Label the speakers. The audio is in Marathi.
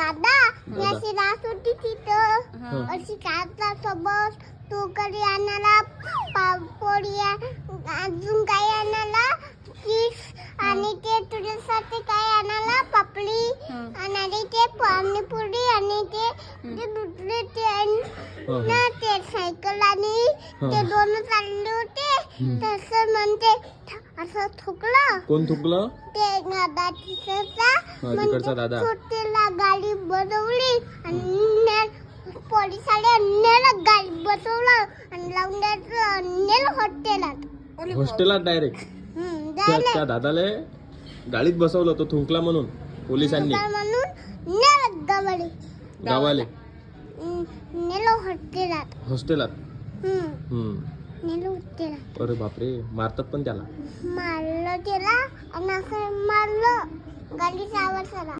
Speaker 1: दादा मी. अशी राहत होती तिथं. अशी काचा सोबत तू कधी आणायला पा- पोळी आ- अजून काय आणायला चिप्स आणि ते तुझ्यासाठी काय आणायला पापडी. आणि ते पाणीपुरी आणि ते दुसरे ते. ना ते सायकल आणि ते. दोन चालले होते. तसं म्हणते असं थुकलं
Speaker 2: कोण थुकलं
Speaker 1: ते दादा तिकडचा
Speaker 2: तिकडचा दादा.
Speaker 1: गाडी बनवली आणि ने- पोलिसाला नेलं गाडी बसवलं आणि लावून द्यायचं नेलं हॉटेलात.
Speaker 2: हॉस्टेलात डायरेक्ट त्या दादाले गाडीत बसवलं तो थुंकला म्हणून पोलिसांनी.
Speaker 1: म्हणून नेलं गावाले.
Speaker 2: गावाले.
Speaker 1: नेलं हॉटेलात.
Speaker 2: हॉस्टेलात. हम्म
Speaker 1: नेलं हॉटेलात.
Speaker 2: अरे बापरे मारतात पण त्याला.
Speaker 1: मारलं त्याला आणि असं मारलं गाडीचा आवाज आला